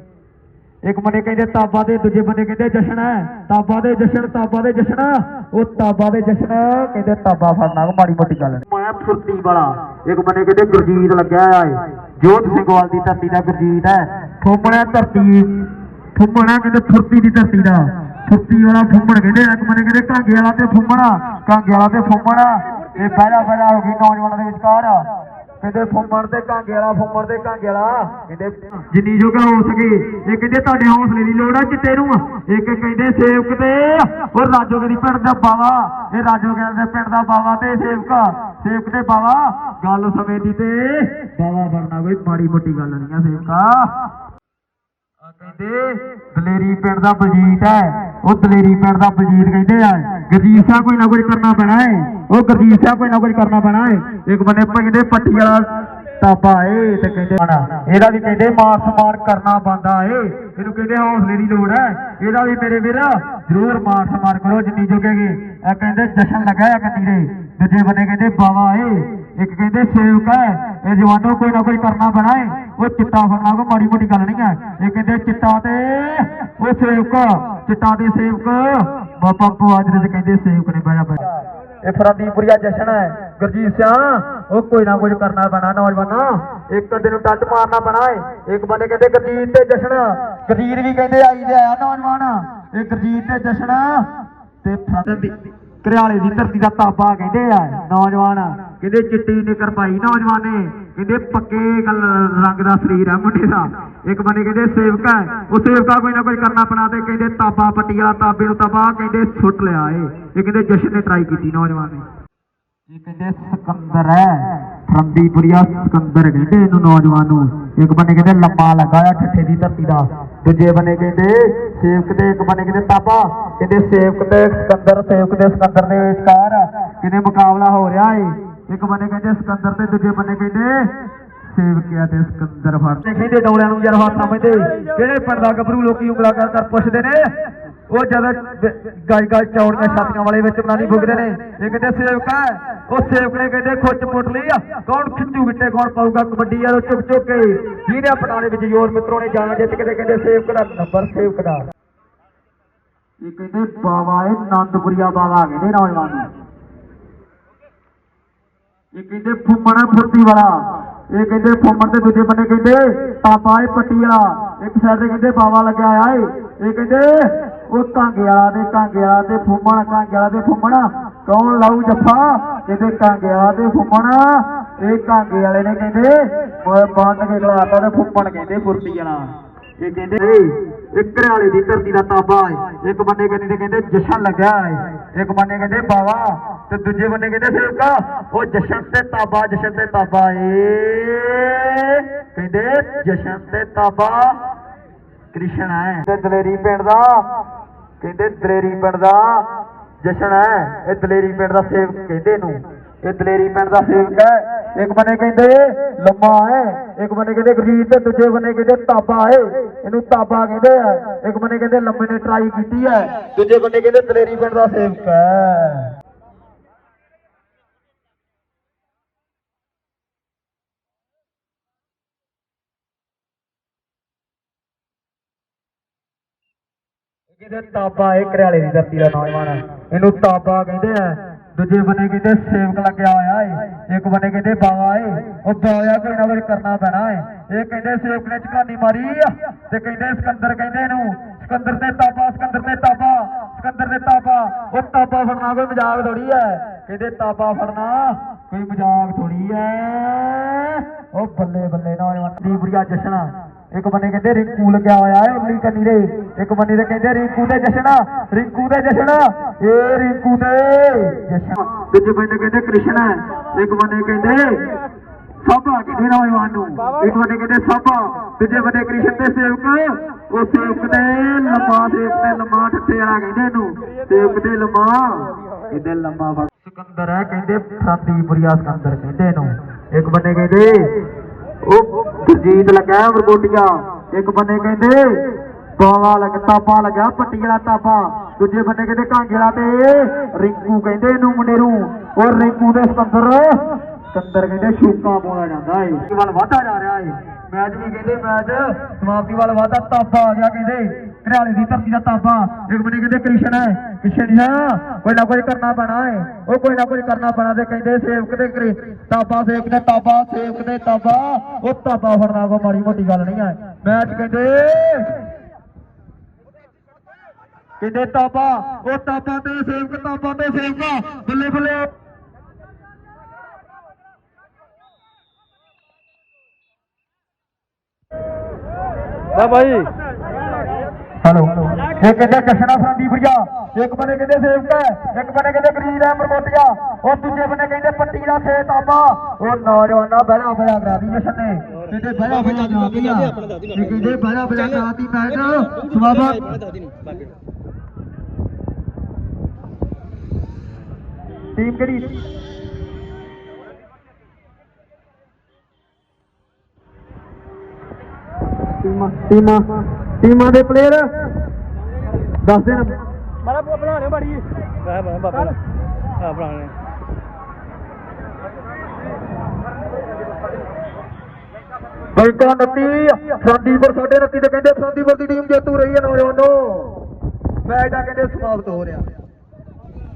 ਇੱਕ ਬੰਦੇ ਕਹਿੰਦੇ ਤਾਬਾ ਦੇ, ਦੂਜੇ ਬੰਦੇ ਕਹਿੰਦੇ ਜਸ਼ਨ ਹੈ। ਤਾਬਾ ਦੇ ਜਸ਼ਨ, ਤਾਬਾ ਦੇ ਜਸ਼ਨ। ਉਹ ਤਾਬਾ ਦੇ ਜਸ਼ਨ ਕਹਿੰਦੇ ਤਾਬਾ ਫੜਨਾ ਮਾੜੀ ਮੋਟੀ ਗੱਲ ਮੈਂ ਫੁਰਤੀ ਵਾਲਾ। ਇੱਕ ਬੰਦੇ ਕਹਿੰਦੇ ਗੁਰਜੀਤ ਲੱਗਿਆ ਹੋਇਆ ਜੋਤ ਸਿੰਘਵਾਲ ਦੀ ਧਰਤੀ ਦਾ ਗੁਰਜੀਤ ਹੈ। ਫੁੰਮਣਾ ਧਰਤੀ। ਫੁੰਮਣਾ ਕਹਿੰਦੇ ਫੁਰਤੀ ਦੀ ਧਰਤੀ ਦਾ। ਫੁਰਤੀ ਵਾਲਾ ਫੁੰਮਣ ਕਹਿੰਦੇ, ਇੱਕ ਬੰਦੇ ਕਹਿੰਦੇ ਕਾਂਗੇ ਵਾਲਾ ਤੇ ਫੁੰਮਣਾ। ਕਾਂਗੇ ਵਾਲਾ ਤੇ ਫੁੰਮਣਾ। ਇਹ ਪਹਿਲਾ ਪਹਿਲਾ ਹੋ ਗਈ ਨੌਜਵਾਨਾਂ ਦੇ ਵਿਚਕਾਰ। ਕਹਿੰਦੇ ਫੁੰਮਣ ਤੇ ਕਾਂਗੇ ਵਾਲਾ, ਫੁੰਮਣ ਤੇ ਕਾਂਗੇ ਵਾਲਾ। ਕਹਿੰਦੇ ਜਿੰਨੀ ਜੋਗਾ ਹੋ ਸਕੇ ਇਹ ਕਹਿੰਦੇ ਤੁਹਾਡੇ ਹੌਸਲੇ ਦੀ ਲੋੜ ਆ, ਚਿੱਟੇ ਨੂੰ। ਇੱਕ ਕਹਿੰਦੇ ਸੇਵਕ ਤੇ, ਉਹ ਰਾਜੋਗੇ ਦੀ ਪਿੰਡ ਦਾ ਬਾਵਾ। ਇਹ ਰਾਜੋਗੇ ਦੇ ਪਿੰਡ ਦਾ ਬਾਵਾ ਤੇ ਸੇਵਕ ਸੇਵਕ ਤੇ ਬਾਵਾ। ਗੱਲ ਸਮੇਂ ਦੀ ਤੇ ਬਾਵਾ ਬਣਨਾ ਕੋਈ ਮਾੜੀ ਮੋਟੀ ਗੱਲ ਨਹੀਂ ਆ, ਸੇਵਕਾ। ਕਹਿੰਦੇ, ਦਲੇਰੀ ਪਿੰਡ ਦਾ ਬਲਜੀਤ ਹੈ। ਉਹ ਦਲੇਰੀ ਪਿੰਡ ਦਾ ਬਲਜੀਤ ਕਹਿੰਦੇ ਆ। ਗਰਜੀਤ ਸਾਹਿਬ ਕੋਈ ਨਾ ਕੋਈ ਕਰਨਾ ਪੈਣਾ ਹੈ ਉਹ ਗਰਜੀਤ ਸਾਹਿਬ ਕੋਈ ਨਾ ਕੋਈ ਕਰਨਾ ਪੈਣਾ ਹੈ ਇੱਕ ਬੰਨੇ ਕਹਿੰਦੇ ਪੱਟੀ ਵਾਲਾ ਤਾਪਾ ਏ ਤੇ ਕਹਿੰਦੇ ਆਣਾ ਇਹਦਾ ਵੀ ਕਹਿੰਦੇ ਮਾਰ ਸਮਾਰ ਕਰਨਾ ਬੰਦਾ ਏ। ਇਹਨੂੰ ਕਹਿੰਦੇ ਹੌਸਲੇ ਦੀ ਲੋੜ ਹੈ। ਇਹਦਾ ਵੀ ਮੇਰੇ ਵੀਰ, ਜ਼ਰੂਰ ਮਾਰ ਸਮਾਰ ਕਰੋ ਜਿੰਨੀ ਜੋਗੇਗੇ। ਇਹ ਕਹਿੰਦੇ ਜਸ਼ਨ ਲੱਗਾ ਆ ਕੰਨੀ ਦੇ। ਦੂਜੇ ਬੰਨੇ ਕਹਿੰਦੇ ਬਾਵਾ ਏ। ਇੱਕ ਕਹਿੰਦੇ ਸੇਵਕ ਹੈ। ਇਹ ਜਵਾਨੋ ਕੋਈ ਨਾ ਕੋਈ ਕਰਨਾ ਪੈਣਾ ਏ। ਉਹ ਚਿੱਟਾ ਫੜਨਾ ਕੋ ਮਾੜੀ ਮੋਟੀ ਗੱਲ ਨਹੀਂ ਹੈ ਇਹ ਕਹਿੰਦੇ ਚਿੱਟਾ ਤੇ ਉਹ ਸੇਵਕ, ਚਿੱਟਾ ਦੇ ਸੇਵਕ। ਬਾਬਾ ਪੁਆਜਰੇ ਦੇ ਕਹਿੰਦੇ ਸੇਵਕ ਨੇ ਬਾਇਆ ਬਾਇਆ ਇਹ ਫਰੰਦੀਪੁਰੀਆ ਜਸ਼ਨ ਹੈ। ਗੁਰਜੀਤ ਸਿਆ, ਉਹ ਕੋਈ ਨਾ ਕੁਝ ਕਰਨਾ ਪੈਣਾ ਨੌਜਵਾਨਾ। ਇੱਕ ਅੱਧੇ ਨੂੰ ਟੱਚ ਮਾਰਨਾ ਪੈਣਾ ਏ। ਇੱਕ ਬੰਦੇ ਕਹਿੰਦੇ ਗੁਰਜੀਤ ਤੇ ਜਸ਼ਨ। ਗੁਰਜੀਤ ਵੀ ਕਹਿੰਦੇ ਆਈ ਦੇ ਆਇਆ ਨੌਜਵਾਨ। ਇਹ ਗੁਰਜੀਤ ਤੇ ਜਸ਼ਨ ਤੇ ਫਰੰਦੀ ਕਰਿਆਲੇ ਦੀ ਧਰਤੀ ਦਾ ਤਾਬਾ ਕਹਿੰਦੇ ਆ। ਨੌਜਵਾਨ ਕਹਿੰਦੇ ਚਿੱਟੀ ਨਿਕਰ ਪਾਈ ਨੌਜਵਾਨ ਨੇ ਕਹਿੰਦੇ ਪੱਕੇ ਰੰਗ ਦਾ ਸਰੀਰ ਆ ਮੁੰਡੇ ਦਾ। ਇੱਕ ਬੰਦੇ ਕਹਿੰਦੇ, ਸੇਵਕ ਉਹ ਸੇਵਕਾ ਕੋਈ ਨਾ ਕੋਈ ਕਰਨਾ ਪਣਾ ਤੇ ਕਹਿੰਦੇ ਤਾਬਾ ਪੱਟੀ ਵਾਲਾ ਤਾਬੇ ਨੂੰ ਤਾਬਾ ਕਹਿੰਦੇ ਸੁੱਟ ਲਿਆ ਏ। ਇਹ ਕਹਿੰਦੇ ਜਸ਼ਨ ਨੇ ਟਰਾਈ ਕੀਤੀ ਨੌਜਵਾਨ। ਨੇ ਇਹ ਕਹਿੰਦੇ ਸਿਕੰਦਰ ਹੈ ਫਰੰਦੀਪੁਰੀਆ ਸਿਕੰਦਰ ਕਹਿੰਦੇ ਇਹਨੂੰ ਨੌਜਵਾਨ ਨੂੰ। ਇੱਕ ਬੰਨੇ ਕਹਿੰਦੇ ਲੰਮਾ ਲੱਗਾ ਆ ਠੱਠੇ ਦੀ ਧਰਤੀ ਦਾ। ਦੂਜੇ ਬੰਨੇ ਕਹਿੰਦੇ ਸੇਵਕ ਦੇ ਇੱਕ ਬੰਨੇ ਕਹਿੰਦੇ ਤਾਬਾ। ਕਹਿੰਦੇ ਸੇਵਕ ਤੇ ਸਿਕੰਦਰ, ਸੇਵਕ ਦੇ ਸਿਕੰਦਰ ਦੇ ਵਿਚਕਾਰ। ਕਹਿੰਦੇ ਮੁਕਾਬਲਾ ਹੋ ਰਿਹਾ ਏ। ਇੱਕ ਬੰਨੇ ਕਹਿੰਦੇ ਸਿਕੰਦਰ ਤੇ ਦੂਜੇ ਬੰਨੇ ਕਹਿੰਦੇ ਸੇਵਕਿਆ ਤੇ ਸਿਕੰਦਰ ਫੜ ਤੇ ਕਹਿੰਦੇ ਡੋਲਿਆਂ ਨੂੰ ਜਦ ਹੱਥ ਸਮਝਦੇ ਕਿਹੜੇ ਪਿੰਡ ਦਾ ਗੱਭਰੂ ਲੋਕੀ ਉਂਗਲਾ ਕਰ ਕਰ ਪੁੱਛਦੇ ਨੇ ਉਹ ਜਦ ਗਾਈ ਗਾਈ ਚੌੜੀਆਂ ਛਾਤੀਆਂ ਵਾਲੇ ਵਿੱਚ ਬਣਾਣੀ ਫੁਗਦੇ ਨੇ ਇਹ ਕਹਿੰਦੇ ਸੇਵਕ ਉਹ ਸੇਵਕ ਨੇ ਕਹਿੰਦੇ ਖੁੱਚ ਪੁੱਟ ਲਈ ਆ। ਕੌਣ ਖਿੱਚੂ ਗਿੱਟੇ ਕੌਣ ਪਾਊਗਾ ਕਬੱਡੀ ਯਾਰੋ ਚੁੱਕ ਚੁੱਕ ਕੇ ਜਿਹਨੇ ਪਟਾਲੇ ਵਿੱਚ ਯੋਰ ਮਿੱਤਰੋਂ ਨੇ ਜਾਣਾ ਜਿੱਤ ਕੇ ਕਹਿੰਦੇ ਸੇਵਕ ਦਾ ਨੰਬਰ ਸੇਵਕ ਦਾ। ਇਹ ਕਹਿੰਦੇ ਬਾਵਾ ਇਹ ਨੰਦਪੁਰੀਆ ਬਾਵਾ ਕਹਿੰਦੇ ਨੌਜਵਾਨ ਨੂੰ ਇਹ ਕਹਿੰਦੇ ਫੁੰਮਣਾ ਫੁਰਤੀ ਵਾਲਾ। ਇਹ ਕਹਿੰਦੇ ਫੁੰਮਣ ਤੇ ਦੂਜੇ ਬੰਨੇ ਕਹਿੰਦੇ ਪਾਪਾ ਇਹ ਪੱਟੀ ਵਾਲਾ। ਇੱਕ ਸਾਈਡ ਤੇ ਕਹਿੰਦੇ ਬਾਵਾ ਲੱਗਿਆ ਆ ਏ। ਇਹ ਕਹਿੰਦੇ ਉਹ ਕਾਂਗੇ ਵਾਲਾ ਤੇ ਕਾਂਗੇ ਵਾਲਾ ਤੇ ਫੁੰਮਣ, ਕਾਂਗੇ ਵਾਲਾ ਤੇ ਫੁੰਮਣ। ਕੌਣ ਲਾਊ ਜੱਫਾ? ਕਹਿੰਦੇ ਕਾਂਗੇ ਵਾਲਾ ਤੇ ਫੁੰਮਣ। ਇਹ ਕਾਂਗੇ ਵਾਲੇ ਨੇ ਕਹਿੰਦੇ ਬ- ਬੰਦ ਕੇ ਖਲਾਤਾ ਤੇ ਫੁੰਮਣ ਕਹਿੰਦੇ ਫੁਰਤੀ ਵਾਲਾ। ਇਹ ਕਹਿੰਦੇ ਇੱਕ ਘਰਿਆਲੇ ਦੀ ਧਰਤੀ ਦਾ ਤਾਬਾ ਹੈ ਇੱਕ ਬੰਨੇ ਕਹਿੰਦੇ ਤੇ ਕਹਿੰਦੇ ਜਸ਼ਨ ਲੱਗਿਆ ਹੈ ਇੱਕ ਬੰਨੇ ਕਹਿੰਦੇ ਬਾਵਾ ਤੇ ਦੂਜੇ ਬੰਨੇ ਕਹਿੰਦੇ ਸੇਵਕਾ। ਉਹ ਜਸ਼ਨ ਤੇ ਤਾਬਾ, ਜਸ਼ਨ ਤੇ ਤਾਬਾ ਏ। ਕਹਿੰਦੇ ਜਸ਼ਨ ਤੇ ਤਾਬਾ ਕ੍ਰਿਸ਼ਨ ਹੈ। ਤੇ ਦਲੇਰੀ ਪਿੰਡ ਦਾ, ਕਹਿੰਦੇ ਦਲੇਰੀ ਪਿੰਡ ਦਾ ਜਸ਼ਨ ਹੈ। ਇਹ ਦਲੇਰੀ ਪਿੰਡ ਦਾ ਸੇਵਕ ਕਹਿੰਦੇ ਨੂੰ ਇਹ ਦਲੇਰੀ ਪਿੰਡ ਦਾ ਸੇਵਕ ਹੈ। ਇੱਕ ਬੰਨੇ ਕਹਿੰਦੇ, ਲੰਮਾ ਹੈ। ਇੱਕ ਬੰਨੇ ਕਹਿੰਦੇ, ਗਰੀਬ ਤੇ ਦੂਜੇ ਬੰਨੇ ਕਹਿੰਦੇ, ਤਾਬਾ ਹੈ। ਇਹਨੂੰ ਤਾਬਾ ਕਹਿੰਦੇ ਆ। ਇੱਕ ਬੰਨੇ ਕਹਿੰਦੇ, ਲੰਮੇ ਨੇ ਟਰਾਈ ਕੀਤੀ ਹੈ। ਦੂਜੇ ਬੰਨੇ ਕਹਿੰਦੇ, ਦਲੇਰੀ ਪਿੰਡ ਦਾ ਸੇਵਕ ਹੈ। ਕਿਤੇ ਤਾਬਾ ਇਹ ਘਰਿਆਲੇ ਦੀ ਧਰਤੀ ਦਾ ਨੌਜਵਾਨ ਹੈ। ਇਹਨੂੰ ਤਾਬਾ ਕਹਿੰਦੇ ਆ। ਦੂਜੇ ਬੰਨੇ ਕਹਿੰਦੇ ਸੇਵਕ ਲੱਗਿਆ ਹੋਇਆ ਏ, ਇੱਕ ਬੰਨੇ ਕਹਿੰਦੇ ਬਾਵਾ ਏ, ਉਹ ਬਾਵਾ ਕੋਈ ਨਾ ਕੋਈ ਕਰਨਾ ਪੈਣਾ ਏ। ਇਹ ਕਹਿੰਦੇ ਸੇਵਕ ਨੇ ਝਕਾਨੀ ਮਾਰੀ ਤੇ ਕਹਿੰਦੇ ਸਿਕੰਦਰ ਕਹਿੰਦੇ ਇਹਨੂੰ, ਸਿਕੰਦਰ ਤੇ ਤਾਬਾ, ਸਿਕੰਦਰ ਤੇ ਤਾਬਾ, ਸਿਕੰਦਰ ਤੇ ਤਾਬਾ, ਉਹ ਤਾਬਾ ਫੜਨਾ ਕੋਈ ਮਜ਼ਾਕ ਥੋੜੀ ਐ ਕਹਿੰਦੇ ਤਾਬਾ ਫੜਨਾ ਕੋਈ ਮਜ਼ਾਕ ਥੋੜੀ ਐ ਉਹ ਬੱਲੇ ਬੱਲੇ ਨੌਜਵਾਨ ਦੀ ਬੁਰੀਆ ਜਸ਼ਨਾ ਇੱਕ ਬੰਨੇ ਕਹਿੰਦੇ ਰਿੰਕੂ ਲੱਗਿਆ ਹੋਇਆ ਹੈ ਉਮਲੀ ਕੰਨੀ ਦੇ। ਇੱਕ ਬੰਨੇ ਤੇ ਕਹਿੰਦੇ ਰਿੰਕੂ ਤੇ ਜਸ਼ਨਾ ਰਿੰਕੂ ਤੇ ਜਸ਼ਨਾ ਇਹ ਰਿੰਕੂ ਤੇ ਜਸ਼ਨਾ ਦੂਜੇ ਬੰਨੇ ਕਹਿੰਦੇ ਕ੍ਰਿਸ਼ਨ ਇੱਕ ਬੰਨੇ ਕਹਿੰਦੇ ਸਭਾ ਕਹਿੰਦੇ ਨੌਜਵਾਨ ਨੂੰ? ਇੱਕ ਬੰਨੇ ਕਹਿੰਦੇ ਸਭਾ। ਦੂਜੇ ਬੰਨੇ ਕ੍ਰਿਸ਼ਨ ਤੇ ਸੇਵਕ। ਉਹ ਸੇਵਕ ਦੇ ਲੰਮਾ ਸੇਵਕ ਤੇ ਲੰਮਾ ਠੱਠੇ ਵਾਲਾ ਕਹਿੰਦੇ ਇਹਨੂੰ। ਸੇਵਕ ਤੇ ਲੰਮਾ ਇਹਦੇ ਲੰਮਾ ਸਿਕੰਦਰ ਹੈ ਕਹਿੰਦੇ ਫਰੰਦੀਪੁਰੀਆ ਸਿਕੰਦਰ ਕਹਿੰਦੇ ਇਹਨੂੰ। ਇੱਕ ਬੰਨੇ ਕਹਿੰਦੇ ਉਹ ਗੁਰਜੀਤ ਲੱਗਾ ਵਰਗੋਟੀਆਂ। ਇੱਕ ਬੰਨੇ ਕਹਿੰਦੇ ਬਾਵਾ ਲੱਗ ਤਾਬਾ ਲੱਗਾ ਪੱਟੀ ਵਾਲਾ ਤਾਬਾ ਦੂਜੇ ਬੰਨੇ ਕਹਿੰਦੇ ਕਾਂਗੇ ਤੇ। ਰਿੰਕੂ ਕਹਿੰਦੇ ਇਹਨੂੰ, ਮੁੰਡੇ ਨੂੰ। ਉਹ ਰਿੰਕੂ ਦੇ ਸਿਕੰਦਰ ਸਿਕੰਦਰ ਕਹਿੰਦੇ ਸ਼ੂਕਾ ਬੋਲਿਆ ਜਾਂਦਾ ਏ। ਵੱਲ ਵਾਧਾ ਜਾ ਰਿਹਾ ਏ ਮੈਚ ਵੀ ਕਹਿੰਦੇ, ਮੈਚ ਸਮਾਪਤੀ ਵੱਲ ਵਾਧਾ ਤਾਬਾ ਆ ਗਿਆ ਕਹਿੰਦੇ। हरियाले की धरती का ताबा। एक मिनट कहते कृष्ण है, कृष्ण हाँ कोई ना कोई करना पैना है। वो कोई ना कोई करना बना दे कहते सेवक ने ताबा, सेवक ने ताबा, सेवक ने ताबा। वो ताबा फरना को माड़ी मोटी गल नहीं है। मैच कहते तो सेवक, ताबा तो सेवक। बल्ले भाई। ਹਲੋ ਇਹ ਕਹਿੰਦੇ ਜਸ਼ਨਾ ਫਰੰਦੀਪੁਰੀਆ ਇੱਕ ਬੰਨੇ ਕਹਿੰਦੇ ਸੇਵਕ ਹੈ ਇੱਕ ਬੰਨੇ ਕਹਿੰਦੇ ਗਰੀਬ ਹੈ ਮਰਮੋਟਿਆ ਉਹ ਦੂਜੇ ਬੰਨੇ ਕਹਿੰਦੇ ਪੱਟੀ ਦਾ ਸੇ ਤਾਬਾ ਉਹ ਨੌਜਵਾਨਾ ਕਰਾ ਦੀ ਜਸ਼ਨ ਨੇ ਕਹਿੰਦੇ ਬਹਿਲਾ ਬਹਿਲਾ ਕਰਾ ਦੀ ਇਹ ਕਹਿੰਦੇ ਬਹਿਲਾ ਬਹਿਲਾ ਕਰਾ ਦੀ ਮੈਚ ਸਵਾਬਾ ਟੀਮ ਕਿਹੜੀ? ਟੀਮਾਂ ਟੀਮਾਂ। ਟੀਮਾਂ ਦੇ ਪਲੇਅਰ ਦੱਸ ਦੇਣ ਮਾਰਾ ਬਣਾ ਰਹੇ ਬੜੀ ਆ ਬਣਾ ਬਾਬਾ ਆ ਬਣਾ ਰਹੇ ਬੈਂਕਾ 29 ਫਰੰਦੀਪੁਰ ਸਾਡੇ 29 ਤੇ ਕਹਿੰਦੇ ਫਰੰਦੀਪੁਰ ਦੀ ਟੀਮ ਜੇਤੂ ਰਹੀ ਹੈ ਨੌਜਵਾਨੋ। ਮੈਚ ਦਾ ਕਹਿੰਦੇ ਸਮਾਪਤ ਹੋ ਰਿਹਾ।